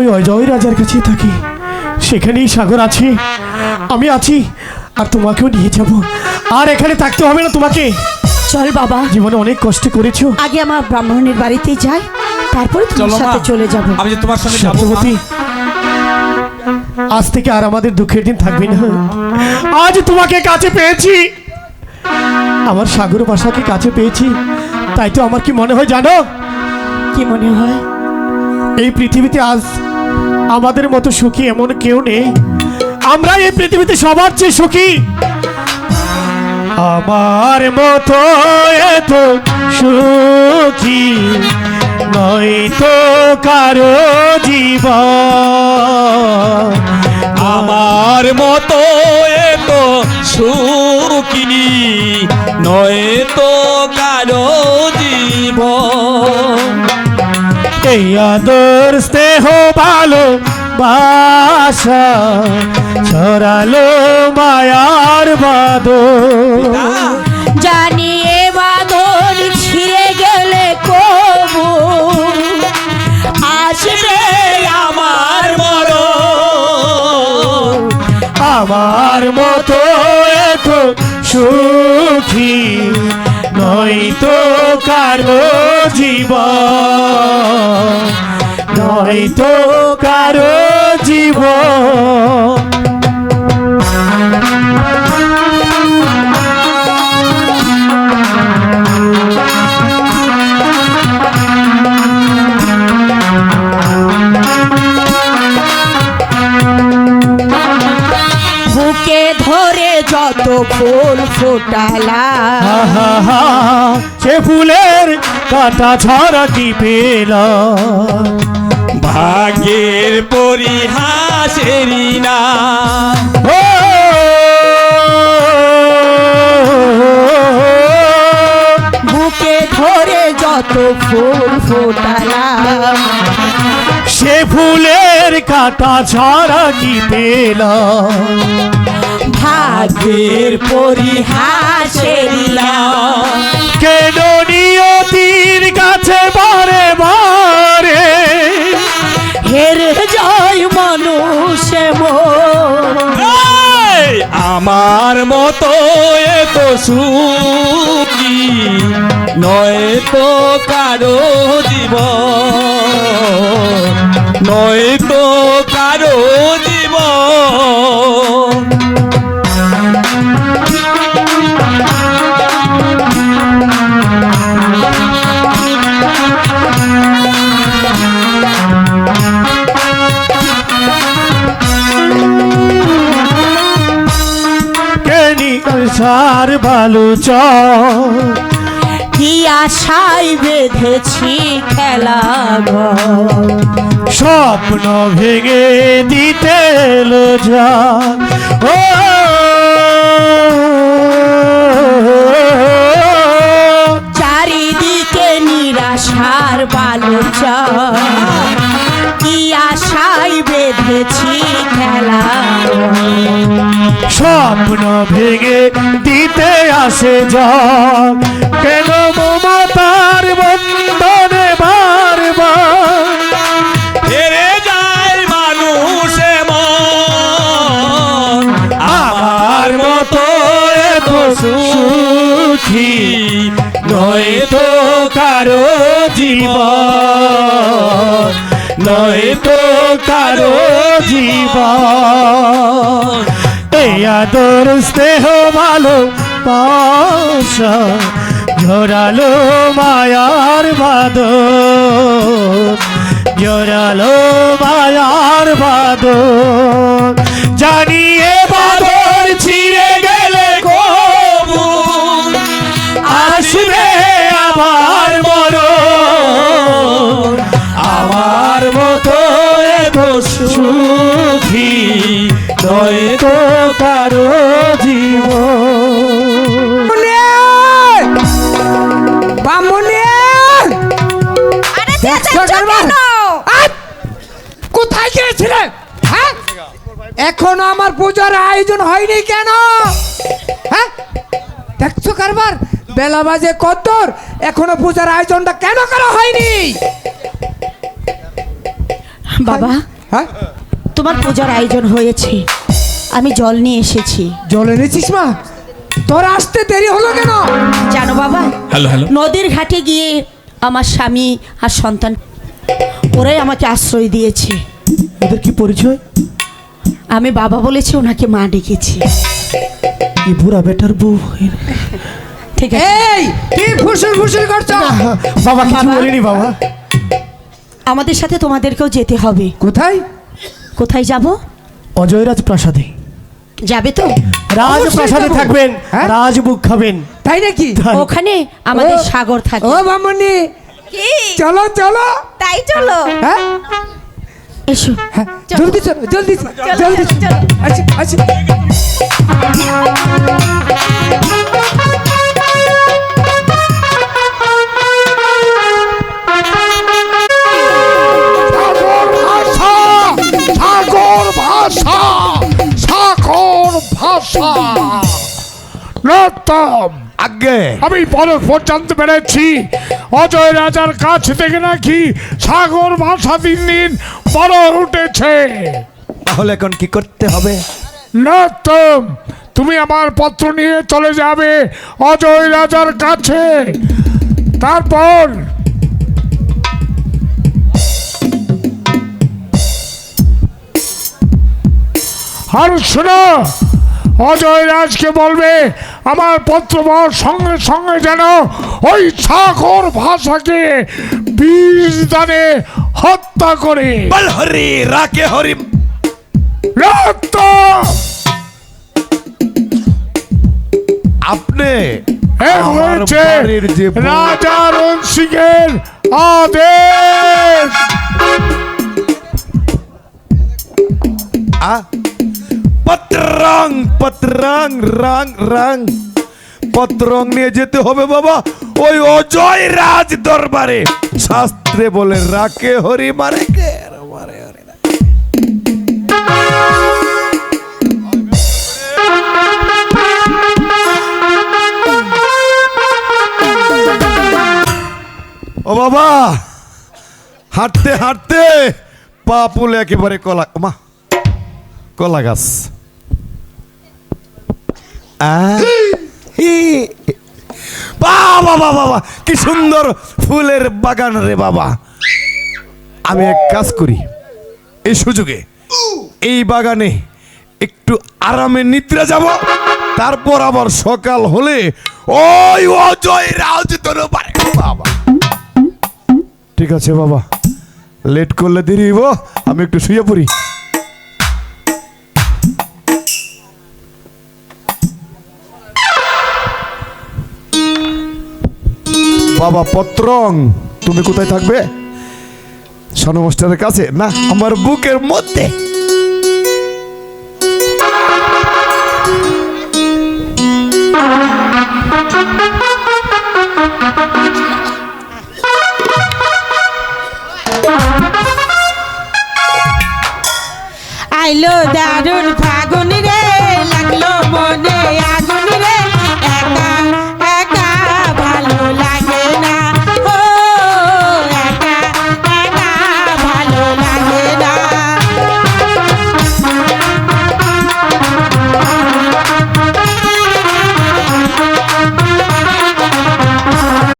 ওই অজয় রাজার কাছে থাকি। সেখানেই সাগর আছে। আমি আছি আর তোমাকেও নিয়ে যাব। আর এখানে থাকতে হবে না তোমাকে। চল বাবা। জীবনে অনেক কষ্ট করেছ। আগে আমার ব্রাহ্মণের বাড়িতে যাই তারপরে তোমার সাথে চলে যাব। আমি যে তোমার সঙ্গে যাব। আজ থেকে আর আমাদের দুঃখের দিন থাকবে না। আজ তোমাকে কাছে পেয়েছি। আমার সাগর বাসাকে কাছে পেয়েছি। তাই তো আমার কি মনে হয় জানো? কি মনে হয়? এই পৃথিবীতে আজ আমাদের মতো সুখী এমন কেউ নেই। আমরা এই পৃথিবীতে সবার চেয়ে সুখী। আমার মতো এত সুখী নয় তো কারও জীবন। আমার মতো এত সুখী নয় তো আদর স্নেহ ভালো বাসা ছড়ালো মায়ার বাদর জানি এ বাঁধন ছিঁড়ে গেলে কবু। আসবে আমার মরণ। আমার মতো এত সুখী নয়তো কারও জীবন। নয়তো কারও জীবন। বুকে ধরে যত ফুল ফোটালা সে ফুলের কাটা ছড়া কি পেলা? ভাগ্যের পরিহাসেরই না। ও বুকে ধরে যত ফুল ফোটালা সে ফুলের কাটা ছাড়া কি পেলা? ভাগ্যের পরিহাসেরিলা কেন নিয়তির কাছে বারে বারে হেরে যায় মানুষ মন আমার মতো এত সুখী নয় তো কারও জীবন নয় তো কারও জীবন। সার ভালো চ কি আশায় বেঁধেছি খেলা। স্বপ্ন ভেঙে দিতে যা ও আসে যা কেন মমতার বন্ধনে বারবার? হেরে যায় মানুষ মন। আমার মতো এত সুখী নয় তো কারও জীবন। নয় তো কারও জীবন। এই আদর স্নেহ ভালো পাশা জোরালো মায়ার বাদ জোরালো মায়ার বাদ জানিয়ে এখনও আমার পূজার আয়োজন হয়নি কেন? হ্যাঁ? দেখছ কারবার? বেলা বাজে কত্তর এখনও পূজার আয়োজনটা কেন করা হয়নি? বাবা হ্যাঁ? তোমার পূজার আয়োজন হয়েছে। আমি জল নিয়ে এসেছি। জল এনেছিস মা? তোর আসতে দেরি হলো কেন? জানো বাবা হ্যালো হ্যালো। নদীর ঘাটে গিয়ে আমার স্বামী আর সন্তান ওরাই আমাকে আশ্রয় দিয়েছে। ওদের কি পরিচয়? আমি বাবা বলেছি ওনাকে মা ডেকেছি। এই বুড়া বেটার বউ ঠিক আছে। এই কি ফুসুল ফুসুল করছ? বাবা কিছু বলিনি বাবা। আমাদের সাথে তোমাদেরকেও যেতে হবে। কোথায়? কোথায় যাব? অজয়রাজ প্রাসাদে। যাবে তো? রাজপ্রাসাদে। থাকবেন হ্যাঁ? রাজবুক খাবেন। তাই নাকি। ওখানে আমাদের সাগর থাকে। ও মামনি। চলো চলো। তাই চলো। হ্যাঁ? এসো। হ্যাঁ, জলদি চলো জলদি জলদি। আচ্ছা আচ্ছা ভাষা সাগর ভাষা নতম আগে। আমি পরস্পর জানতে পেরেছি অজয় রাজার কাছ থেকে নাকি সাগর ভাষা দিন দিন বড় উঠেছে। তাহলে এখন কি করতে হবে? নতম তুমি আমার পত্র নিয়ে চলে যাবে অজয় রাজার কাছে। তারপর আর শোনো অজয় রাজকে বলবে আমার পত্র পাওয়ার সঙ্গে সঙ্গে যেন ওই সাগর ভাষাকে বীজ দানে হত্যা করে। বল হরি রাকে হরি। রক্ত! আপনি হয়েছে রাজা রণসিংহের আদেশ। পত্রং, রং রং। পত্রং নিয়ে যেতে হবে বাবা, ওই অজয় রাজ দরবারে। শাস্ত্রে বলে রাকে হরি মারে কে? মারে ও বাবা, হাঁটতে হাঁটতে পা পুলে একেবারে কলা মা কলা গাছ। বাবা বাবা কি সুন্দর ফুলের বাগান রে বাবা। আমি এক কাজ করি। এই সুযোগে এই বাগানে একটু আরামে নিদ্রা যাব, তারপর আবার সকাল হলে ওই অজয় রাজ দরবারে বাবা। ঠিক আছে বাবা, লেট করলে দেরি হইব, আমি একটু শুয়ে পড়ি। বাবা পত্রং তুমি কোথায় থাকবে? সনমাস্টারের মাস্টারের কাছে? না আমার বুকের মধ্যে। Thank দারুণ